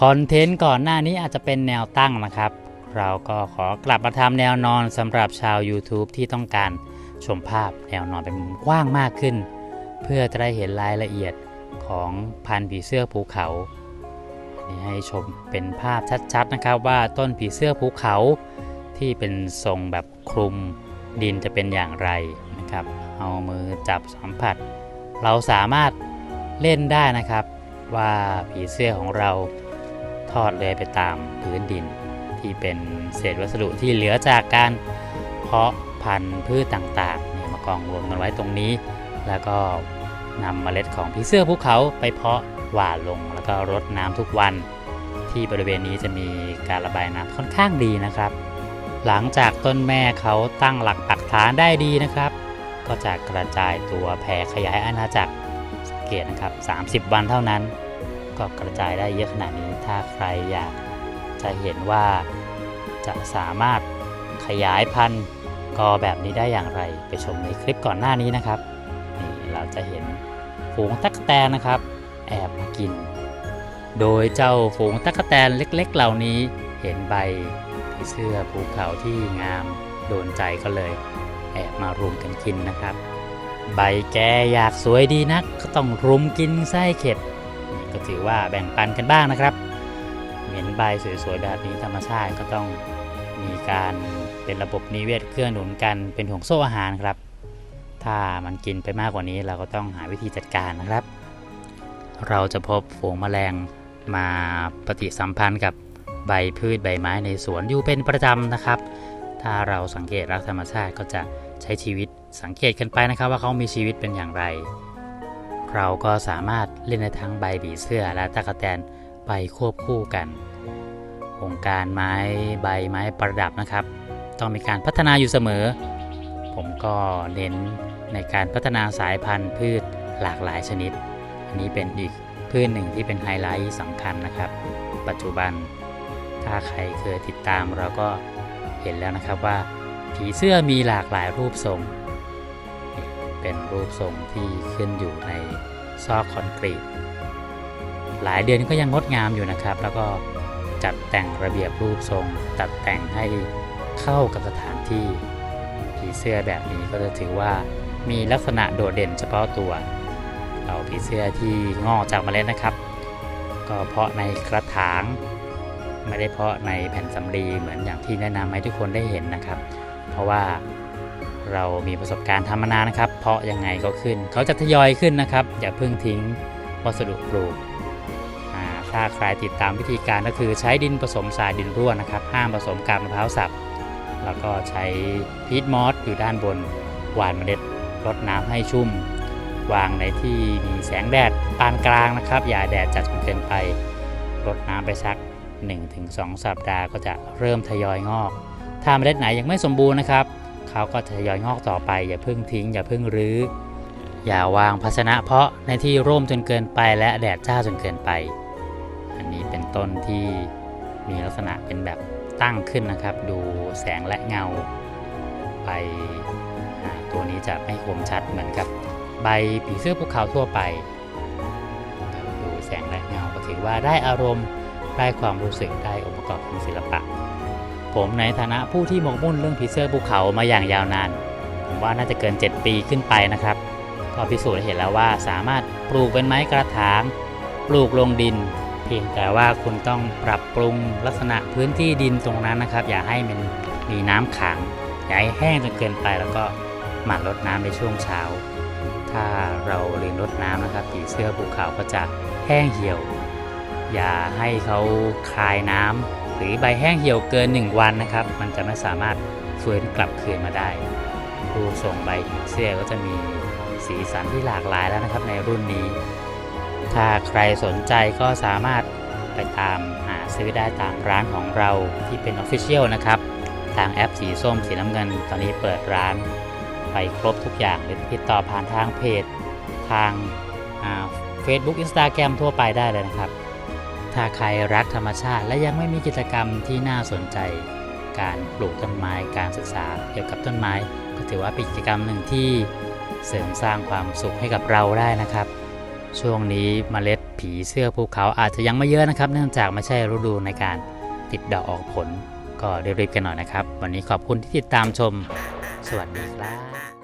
คอนเทนต์ก่อนหน้านี้อาจจะเป็นแนวตั้งนะครับ เราก็ขอกลับมาทำแนวนอนสำหรับชาว YouTube ที่ต้องการชมภาพแนวนอนเป็นมุมกว้างมากขึ้น เพื่อจะได้เห็นรายละเอียดของพันผีเสื้อภูเขานนี้ให้ชมเป็นภาพชัดๆนะครับว่าต้นผีเสื้อภูเขาที่เป็นทรงแบบคลุมดินจะเป็นอย่างไรนะครับ เอามือจับสัมผัส เราสามารถเล่นได้นะครับ ว่าผีเสื้อของเราทอดเลยไปตามพื้นดิน ที่เป็นเศษวัสดุที่เหลือจากการเพาะพันธุ์พืชต่างๆเนี่ยมากองรวมกันไว้ตรงนี้ แล้วก็นำเมล็ดของผีเสื้อภูเขาไปเพาะหว่านลงแล้วก็รดน้ำทุกวัน ที่บริเวณนี้จะมีการระบายน้ำค่อนข้างดีนะครับ หลังจากต้นแม่เขาตั้งหลักปักฐานได้ดีนะครับ ก็จะกระจายตัวแผ่ขยายอาณาจักร เกตนะครับ 30 วันเท่านั้น ก็กระจายได้เยอะขนาดนี้ ถ้าใครอยากจะเห็นว่าจะสามารถขยายพันธุ์กอแบบนี้ได้อย่างไร ไปชมในคลิปก่อนหน้านี้นะครับนี่เราจะเห็นฝูงตั๊กแตนนะครับ แอบมากิน โดยเจ้าฝูงตั๊กแตนเล็กๆ เหล่านี้เห็นใบผีเสื้อภูเขาที่งามโดนใจก็เลย แอบมารุมกันกินนะครับ ใบแกอยากสวยดีนักก็ต้องรุมกินไส้เข็ดนี่ก็ถือว่าแบ่งปันกันบ้างนะครับ เห็นใบสวยๆแบบนี้ธรรมชาติก็ต้องมีการเป็นระบบนิเวศเครื่องหนุนกันเป็นห่วงโซ่อาหารครับ ถ้ามันกินไปมากกว่านี้เราก็ต้องหาวิธีจัดการนะครับ เราจะพบฝูงแมลงมาปฏิสัมพันธ์กับใบพืชใบไม้ในสวนอยู่เป็นประจำนะครับ ถ้าเราสังเกตรักธรรมชาติก็จะใช้ชีวิต สังเกตกันไปนะครับว่าเขามีชีวิตเป็นอย่างไร เราก็สามารถเล่นในทั้งใบบีเสื้อและตะกแตนไปควบคู่กันวงการไม้ใบไม้ประดับนะครับ ต้องมีการพัฒนาอยู่เสมอ ผมก็เน้นในการพัฒนาสายพันธุ์พืชหลากหลายชนิด อันนี้เป็นอีกพืชหนึ่งที่เป็นไฮไลท์สำคัญนะครับ ปัจจุบัน ถ้าใครเคยติดตามเราก็เห็นแล้วนะครับว่า ผีเสื้อมีหลากหลายรูปทรง เป็นรูปทรงที่ขึ้นอยู่ในซอกคอนกรีต หลายเดือนก็ยังงดงามอยู่นะครับ แล้วก็จัดแต่งระเบียบรูปทรง ตัดแต่งให้เข้ากับสถานที่ผีเสื้อแบบนี้ก็จะถือว่ามีลักษณะโดดเด่นเฉพาะตัวเอาผีเสื้อที่งอกจากเมล็ดนะครับ ก็เพาะในกระถางไม่ได้เพาะในแผ่นสำลีเหมือนอย่างที่แนะนำให้ทุกคนได้เห็นนะครับ เพราะว่า เรามีประสบการณ์ทำมานานนะครับ เพาะยังไงก็ขึ้น เขาจะทยอยขึ้นนะครับ อย่าเพิ่งทิ้งวัสดุปลูกถ้าใครติดตามวิธีการก็คือใช้ดินผสมทรายดินร่วนนะครับ ห้ามผสมกาบมะพร้าวสับ แล้วก็ใช้พีทมอสอยู่ด้านบน หว่านเมล็ดรดน้ำให้ชุ่ม วางในที่มีแสงแดดปานกลางนะครับ อย่าแดดจัดจนเกินไป รดน้ำไปสัก 1-2 สัปดาห์ก็จะเริ่มทยอยงอก ถ้าเมล็ดไหนยังไม่สมบูรณ์นะครับ เขาก็ทยอยงอกต่อไป อย่าเพิ่งทิ้ง อย่าเพิ่งรื้อ อย่าวางภาชนะเพาะในที่ร่มจนเกินไปและแดดจ้าจนเกินไป อันนี้เป็นต้นที่มีลักษณะเป็นแบบตั้งขึ้นนะครับ ดูแสงและเงาใบตัวนี้จะไม่คมชัดเหมือนกับใบผีเสื้อภูเขาทั่วไป ดูแสงและเงาก็ถือว่าได้อารมณ์ได้ความรู้สึกได้องค์ประกอบทางศิลปะ ผมในฐานะผู้ที่หมกมุ่นเรื่องผีเสื้อภูเขามาอย่างยาวนาน ผมว่าน่าจะเกิน 7 ปีขึ้นไปนะครับ ก็พิสูจน์เห็นแล้วว่าสามารถปลูกเป็นไม้กระถาง ปลูกลงดิน เพียงแต่ว่าคุณต้องปรับปรุงลักษณะพื้นที่ดินตรงนั้นนะครับ อย่าให้มันมีน้ำขัง อย่าให้แห้งจนเกินไปแล้วก็หมั่นรดน้ำในช่วงเช้า ถ้าเราลืมรดน้ำนะครับผีเสื้อภูเขาก็จะแห้งเหี่ยว อย่าให้เขาคายน้ำ หรือใบแห้งเหี่ยวเกิน 1 วันนะครับ มันจะไม่สามารถฟื้นกลับคืนมาได้รูปทรงใบเสื้อก็จะมีสีสันที่หลากหลายแล้วนะครับในรุ่นนี้ ถ้าใครสนใจก็สามารถไปตามหาซื้อได้ตามร้านของเราที่เป็น Official นะครับ ทางแอปสีส้มสีน้ำเงิน ตอนนี้เปิดร้านไปครบทุกอย่างหรือติดต่อผ่านทางเพจ ทางเฟซบุ๊กอินสตาแกรมทั่วไปได้เลยนะครับ ถ้าใครรักธรรมชาติและยังไม่มีกิจกรรมที่น่าสนใจ การปลูกต้นไม้การศึกษาเกี่ยวกับต้นไม้ ก็ถือว่าเป็นกิจกรรมหนึ่งที่เสริมสร้างความสุขให้กับเราได้นะครับ ช่วงนี้เมล็ดผีเสื้อภูเขาอาจจะยังไม่เยอะนะครับ เนื่องจากไม่ใช่ฤดูในการติดดอกออกผล ก็รีบๆกันหน่อยนะครับ วันนี้ขอบคุณที่ติดตามชม สวัสดีครับ